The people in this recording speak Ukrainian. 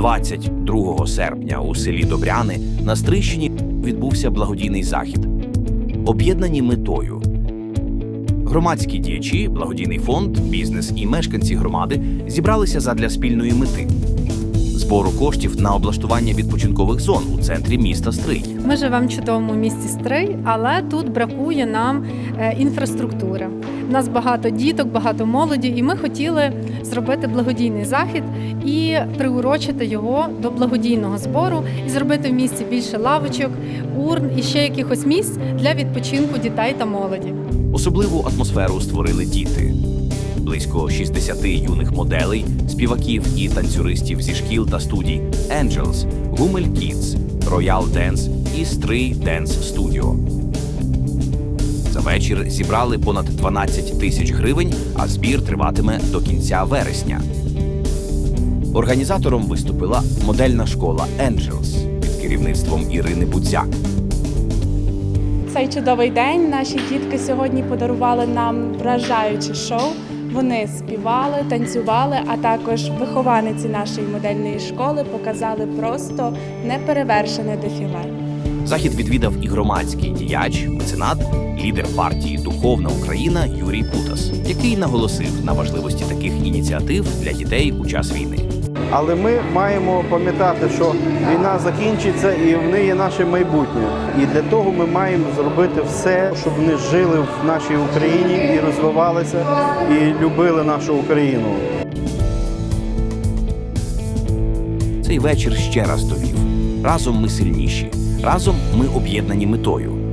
22 серпня у селі Добряни на Стрищині відбувся благодійний захід. Об'єднані метою. Громадські діячі, благодійний фонд, бізнес і мешканці громади зібралися задля спільної мети збору коштів на облаштування відпочинкових зон у центрі міста Стрий. Ми живемо в чудовому місті Стрий, але тут бракує нам е, інфраструктури. У нас багато діток, багато молоді, і ми хотіли зробити благодійний захід і приурочити його до благодійного збору і зробити в місті більше лавочок, урн і ще якихось місць для відпочинку дітей та молоді. Особливу атмосферу створили діти. Близько 60 юних моделей, співаків і танцюристів зі шкіл та студій Angels, Гумель Kids, Royal Dance і Стрий Dance Studio. За вечір зібрали понад 12 тисяч гривень, а збір триватиме до кінця вересня. Організатором виступила модельна школа Angels під керівництвом Ірини Будзяк. Цей чудовий день наші дітки сьогодні подарували нам вражаюче шоу. Вони співали, танцювали, а також вихованиці нашої модельної школи показали просто неперевершене дефіле. Захід відвідав і громадський діяч, меценат, лідер партії Духовна Україна Юрій Путас, який наголосив на важливості таких ініціатив для дітей у час війни. Але ми маємо пам'ятати, що війна закінчиться і вони є наше майбутнє. І для того ми маємо зробити все, щоб вони жили в нашій Україні і розвивалися, і любили нашу Україну. Цей вечір ще раз довів: разом ми сильніші, разом ми об'єднані метою.